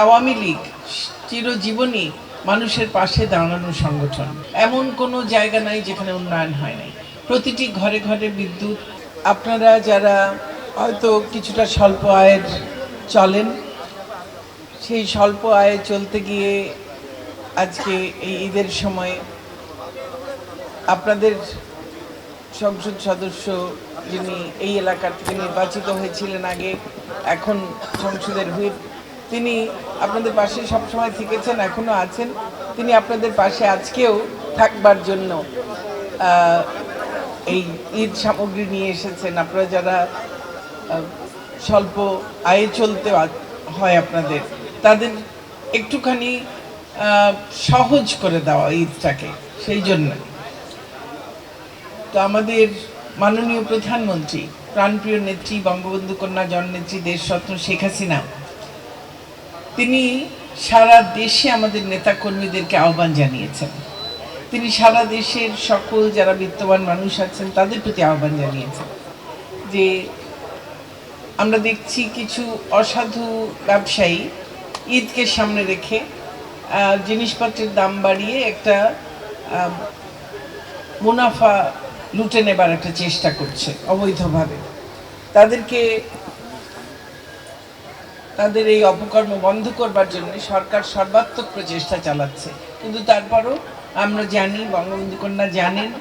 আওয়ামী লীগ চিরজীবনই মানুষের পাশে দাঁড়ানোর সংগঠন। এমন কোনো জায়গা নাই যেখানে উন্নয়ন হয় নাই। প্রতিটি ঘরে ঘরে বিদ্যুৎ। আপনারা যারা হয়তো কিছুটা স্বল্প আয়ের চলেন, সেই স্বল্প আয়ে চলতে গিয়ে আজকে এই ঈদের সময় আপনাদের সংসদ সদস্য যিনি এই এলাকার থেকে নির্বাচিত হয়েছিলেন আগে, এখন সংসদের হুইপ তিনি আপনাদের পাশে সবসময় থেকেছেন, এখনও আছেন। তিনি আপনাদের পাশে আজকেও থাকবার জন্য এই ঈদ সামগ্রী নিয়ে এসেছেন। আপনারা যারা স্বল্প আয়ে চলতে হয় আপনাদের, তাদের একটুখানি সহজ করে দেওয়া ঈদটাকে, সেই জন্য। তো আমাদের মাননীয় প্রধানমন্ত্রী, প্রাণপ্রিয় নেত্রী, বঙ্গবন্ধু কন্যা জননেত্রী দেশরত্ন শেখ হাসিনা তিনি সারা দেশে আমাদের নেতা কর্মীদেরকে আহ্বান জানিয়েছেন। তিনি সারা দেশের সকল যারা বিত্তবান মানুষ আছেন, তাদের প্রতি আহ্বান জানিয়েছেন যে আমরা দেখছি কিছু অসাধু ব্যবসায়ী ঈদকে সামনে রেখে জিনিসপত্রের দাম বাড়িয়ে একটা মুনাফা লুটে নেবার একটা চেষ্টা করছে অবৈধভাবে। তাদেরকে তাদের এই অপকর্ম বন্ধ করবার জন্য সরকার সর্বাত্মক প্রচেষ্টা চালাচ্ছে। কিন্তু তারপরও আমরা জানি, বঙ্গবন্ধু কন্যা জানেন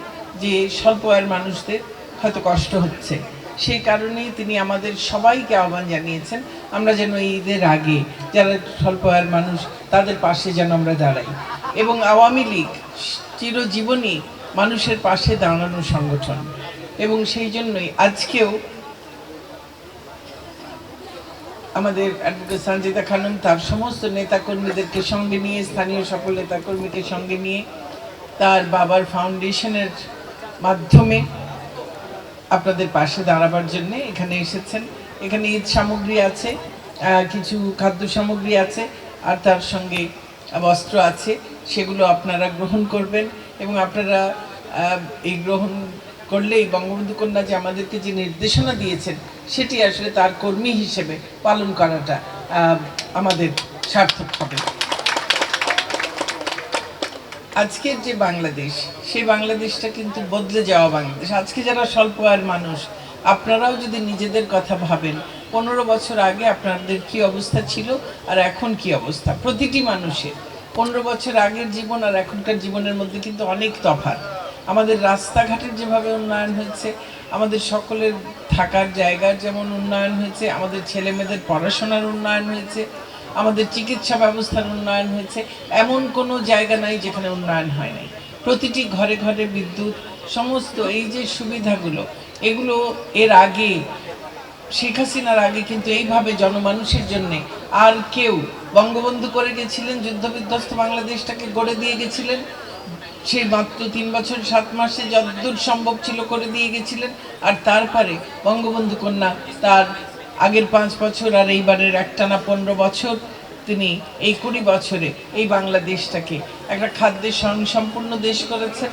যে স্বল্প আয়ের মানুষদের হয়তো কষ্ট হচ্ছে। সেই কারণেই তিনি আমাদের সবাইকে আহ্বান জানিয়েছেন, আমরা যেন ঈদের আগে যারা স্বল্প আয়ের মানুষ, তাদের পাশে যেন আমরা দাঁড়াই। এবং আওয়ামী লীগ চিরজীবনই মানুষের পাশে দাঁড়ানোর সংগঠন। এবং সেই জন্যই আজকেও আমাদের অ্যাডভোকেট সঞ্জিতা খানম তার সমস্ত নেতাকর্মীদেরকে সঙ্গে নিয়ে, স্থানীয় সকল নেতাকর্মীকে সঙ্গে নিয়ে তার বাবার ফাউন্ডেশনের মাধ্যমে আপনাদের পাশে দাঁড়াবার জন্য এখানে এসেছেন। এখানে ঈদ সামগ্রী আছে কিছু খাদ্য সামগ্রী আছে, আর তার সঙ্গে বস্ত্র আছে, সেগুলো আপনারা গ্রহণ করবেন এবং আপনারা এই গ্রহণ করলেই বঙ্গবন্ধু কন্যা যে আমাদেরকে যে নির্দেশনা দিয়েছেন, সেটি আসলে তার কর্মী হিসেবে পালন করাটা আমাদের সার্থক হবে। আজকের যে বাংলাদেশ, সেই বাংলাদেশটা কিন্তু বদলে যাওয়া বাংলাদেশ। আজকে যারা স্বল্প আয়ের মানুষ, আপনারাও যদি নিজেদের কথা ভাবেন, পনেরো বছর আগে আপনাদের কি অবস্থা ছিল আর এখন কি অবস্থা? প্রতিটি মানুষের পনেরো বছর আগের জীবন আর এখনকার জীবনের মধ্যে কিন্তু অনেক তফাৎ। আমাদের রাস্তাঘাটের যেভাবে উন্নয়ন হয়েছে, আমাদের সকলের থাকার জায়গার যেমন উন্নয়ন হয়েছে, আমাদের ছেলে মেয়েদের পড়াশোনার উন্নয়ন হয়েছে, আমাদের চিকিৎসা ব্যবস্থার উন্নয়ন হয়েছে, এমন কোনো জায়গা নাই যেখানে উন্নয়ন হয় নাই। প্রতিটি ঘরে ঘরে বিদ্যুৎ, সমস্ত এই যে সুবিধাগুলো, এগুলো এর আগে, শেখ হাসিনার আগে কিন্তু এইভাবে জনমানুষের জন্যে আর কেউ বঙ্গবন্ধু করে গেছিলেন, যুদ্ধবিধ্বস্ত বাংলাদেশটাকে গড়ে দিয়ে গেছিলেন সেই মাত্র তিন বছর, সাত মাসে যতদূর সম্ভব ছিল করে দিয়ে গেছিলেন। আর তারপরে বঙ্গবন্ধু কন্যা তার আগের পাঁচ বছর আর এইবারের একটানা পনেরো বছর তিনি এই কুড়ি বছরে এই বাংলাদেশটাকে একটা খাদ্যের স্বয়ংসম্পূর্ণ দেশ করেছেন।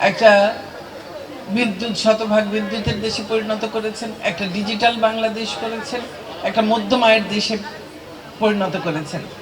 একটা বিদ্যুৎ, শতভাগ বিদ্যুতের দেশে পরিণত করেছেন। একটা ডিজিটাল বাংলাদেশ করেছেন। একটা মধ্যম আয়ের দেশে পরিণত করেছেন।